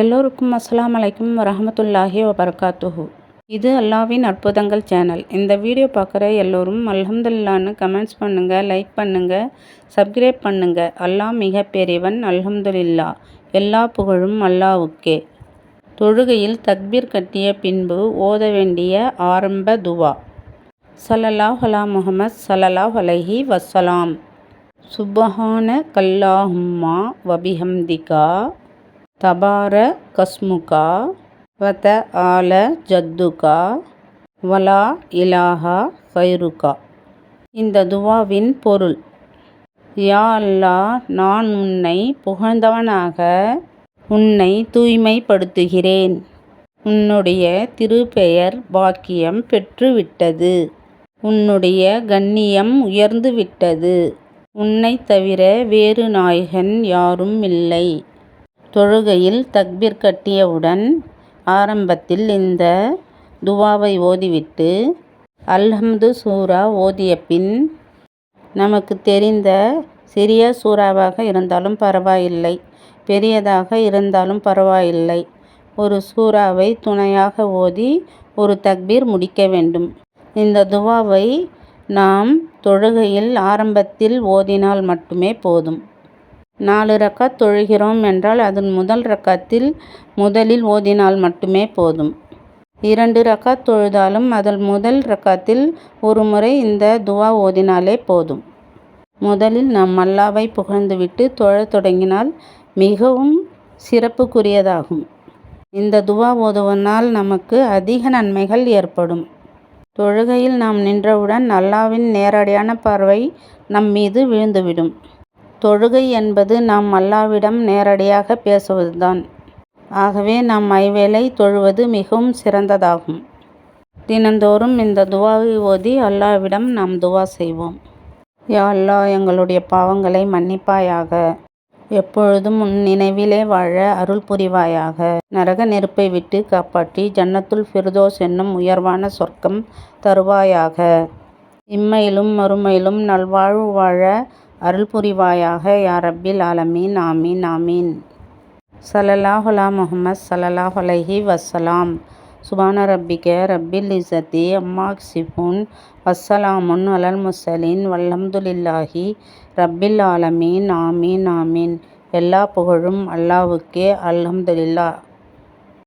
எல்லோருக்கும் அஸ்லாம் அலைக்கும் வரஹமத்துல்லாஹி வபர்காத்துஹு. இது அல்லாவின் அற்புதங்கள் சேனல் இந்த வீடியோ பார்க்குற எல்லோரும் அல்ஹம்துல்லான்னு கமெண்ட்ஸ் பண்ணுங்கள் லைக் பண்ணுங்கள் சப்ஸ்கிரைப் பண்ணுங்கள் அல்லாஹ் மிக பெரியவன் அல்ஹம்துல்லா எல்லா புகழும் அல்லாவுக்கே தொழுகையில் தக்பீர் கட்டிய பின்பு ஓத வேண்டிய ஆரம்ப துவா. ஸல்லல்லாஹு அலா முகமது ஸல்லல்லாஹு அலைஹி வசலாம் சுபஹான கல்லாஹும்மா வபிஹம்திகா. தபார கஸ்முகா வத ஆல ஜத்துகா வலா இலாஹா ஃபைருகா. இந்த துவாவின் பொருள். யா அல்லாஹ் நான் உன்னை புகழ்ந்தவனாக உன்னை தூய்மைப்படுத்துகிறேன். உன்னுடைய திருப்பெயர் பாக்கியம் பெற்றுவிட்டது. உன்னுடைய கண்ணியம் உயர்ந்துவிட்டது. உன்னை தவிர வேறு நாயகன் யாரும் இல்லை. தொழுகையில் தக்பீர் கட்டியவுடன் ஆரம்பத்தில் இந்த துவாவை ஓதிவிட்டு அல்ஹம்து சூரா ஓதிய பின் நமக்கு தெரிந்த சிறிய சூறாவாக இருந்தாலும் பரவாயில்லை பெரியதாக இருந்தாலும் பரவாயில்லை. ஒரு சூறாவை துணையாக ஓதி ஒரு தக்பீர் முடிக்க வேண்டும். இந்த துவாவை நாம் தொழுகையில் ஆரம்பத்தில் ஓதினால் மட்டுமே போதும். நாலு ரக்காத் தொழுகிறோம் என்றால் அதன் முதல் ரக்காத்தில் முதலில் ஓதினால் மட்டுமே போதும். இரண்டு ரக்காத் தொழுதாலும் அதன் முதல் ரக்காத்தில் ஒரு முறை இந்த துவா ஓதினாலே போதும். முதலில் நாம் அல்லாவை புகழ்ந்துவிட்டு தொழத் தொடங்கினால் மிகவும் சிறப்புக்குரியதாகும். இந்த துவா ஓதுவதனால் நமக்கு அதிக நன்மைகள் ஏற்படும். தொழுகையில் நாம் நின்றவுடன் அல்லாவின் நேரடியான பார்வை நம் மீது விழுந்துவிடும். தொழுகை என்பது நாம் அல்லாவிடம் நேரடியாக பேசுவதுதான். ஆகவே நாம் ஐவேளை தொழுவது மிகவும் சிறந்ததாகும். தினந்தோறும் இந்த துவாவை ஓதி அல்லாவிடம் நாம் துவா செய்வோம். யா அல்லாஹ் எங்களுடைய பாவங்களை மன்னிப்பாயாக. எப்பொழுதும் உன் நினைவிலே வாழ அருள் புரிவாயாக. நரக நெருப்பை விட்டு காப்பாற்றி ஜன்னத்துல் ஃபிர்தோஸ் என்னும் உயர்வான சொர்க்கம் தருவாயாக. இம்மையிலும் மறுமையிலும் நல்வாழ்வு வாழ அருள் புரிவாயாக யா ரப்பில் ஆலமீன் ஆமீன் ஆமீன். சலல்லாஹுலா முகமது சலல்லாஹுலஹி வசலாம். சுபான ரப்பிக ரப்பில் இஸத்தி அம்மா சிஃபுன் வஸ்ஸலாமுன் அலல் முசலின் வல்லம்துலில்லாஹி ரப்பில் ஆலமீன் ஆமீன் ஆமீன். எல்லா புகழும் அல்லாவுக்கே அல்ஹம்துலில்லா